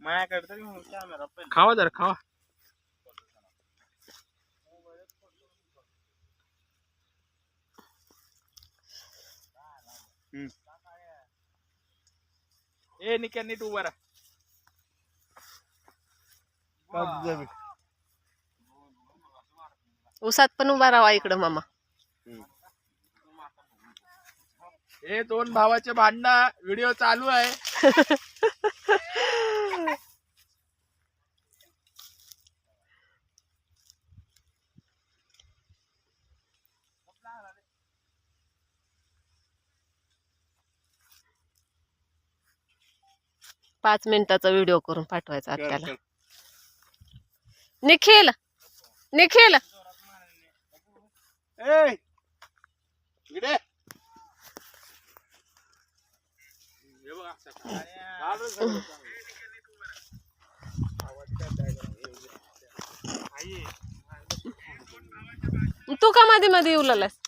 माझ्याकडे तरी कॅमेरा पण खावा जरा खावा. ए निक्या नीट उभा राहा. उसात पण उभा राहा इकडं मामा. हे दोन भावाचे भांडणं व्हिडिओ चालू आहे. पाच मिनिटाचा व्हिडिओ करून पाठवायचा आपल्याला. निखिल निखिल. हे तू का मध्ये मध्ये येऊ लागलास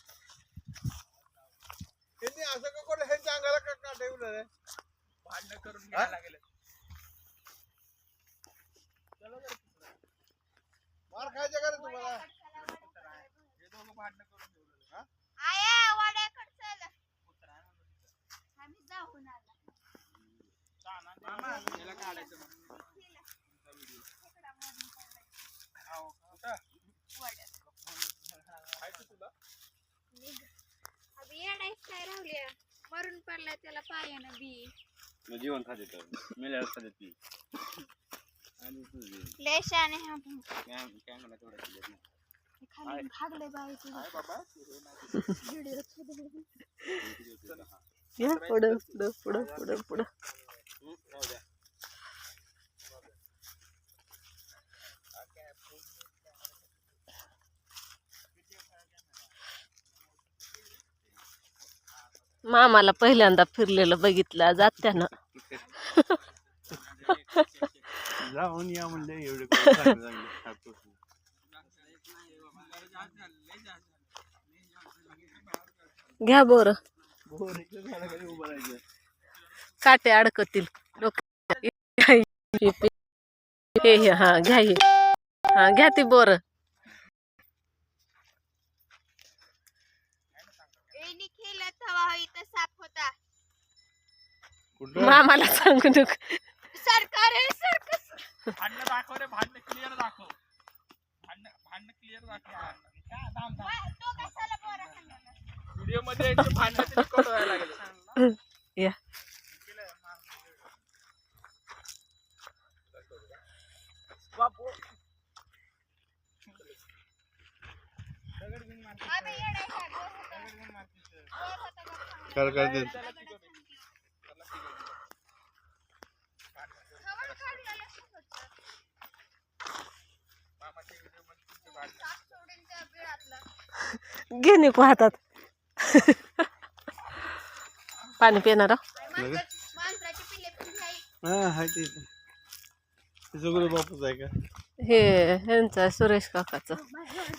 त्यांनी असं का कोण ह्यांच्या अंगाला का काटा येऊ? भांडणं करून घ्यायला लागले. मार खायचं का रे तुम्हाला हे दोघं भांडणं करून ठेवलेलं. हा? आया वाड्याकडे चल आम्ही जाऊन आला मामा, याला काढायचं म्हणून. हो, कुठं? आहे का तुला? अबे येडायच काय राहुल्या मरून पडला त्याला पायानं बी जीवन खाते तर मेल्या खाते ती आणि हा खाली भागले बाईची. आहे बाबा. व्हिडिओ या पुढं पुढं पुढं पुढं पुढं. मामाला पहिल्यांदा फिरलेलं बघितलं जात्यानं जाऊन या म्हणले एवढे कोण चांगले चांगले खातो. घ्या बोर बोरीच्या झाडाखाली उभं राहायचं काटे अडकतील डोक्यात. हे हे हा घ्या हे हा घ्या ती बोर एनी खेळत हवा इथं साप होता कुठं मामाला सांगू नको भांडणं दाखव रे भांडणं क्लिअर दाखव. भांडणं भांडणं क्लिअर दाखव. काय थांब थांब तो कशाला बोरा खाल्ला व्हिडिओमध्ये यांचे भांडणाचे रेकॉर्ड व्हायला लागले. या. बापू अबे येडाय काय बोर होता बोर होता का खाऊन? कर कर. दे खाऊन काढलेलं होतं. साप सोडून त्या बिळातलं. घे नको हातात पाणी पिणार आहो. आणि मांजर- मांजराची पिल्ले पण घ्याई हा? हाय ते. ते सगळं बापूच आहे का? हे ह्यांचा सुरेश काकाचं.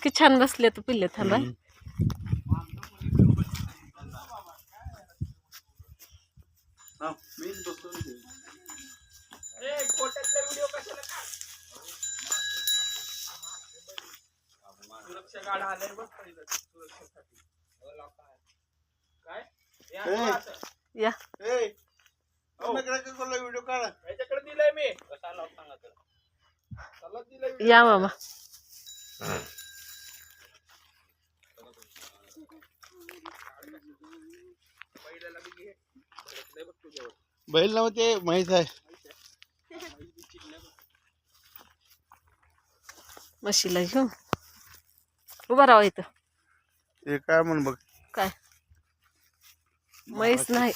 कि छान बसले तर पिल्ले थांबा. हा आलाय पहिलं सुरक्षेसाठी काय या. ए. असं. या ए कोणाकडे कोणला व्हिडिओ काढा याच्याकडे दिलंय मी. कशाला सांगा त्याला दिलंय video. या मामा. बैल नाव ते म्हैस आहे. म्हशीला घेऊन. उभा राहा इथं. ते काय म्हण बघ. काय? म्हैस नाही.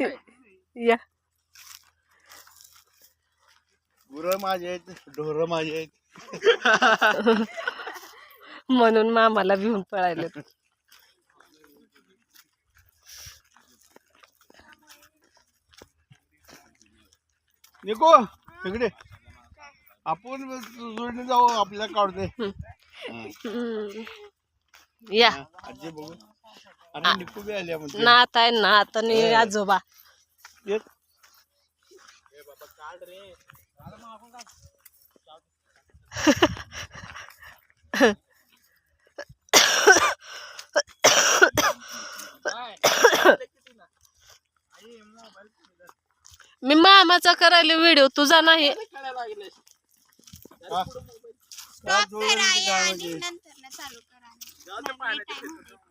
हो या गुरं माझे आहेत ढोरं माझे आहेत. म्हणून मामाला भिवून पळायले निको इकडे. आपण जोडणे जाऊ आपल्याला काढते. या. आजी बघू. अरे निकू बी आल्या नात आहे नात आणि आजोबा एक ए. बाबा काढ रे अरे मग आपण काढ काय? किती ना? मोबाईल कुठे आहे? मी मामाचा करायला व्हिडिओ तुझा नाही काय खेळायला लागलेस? हा. स्टॉप करा आणि नंतर चालू करा.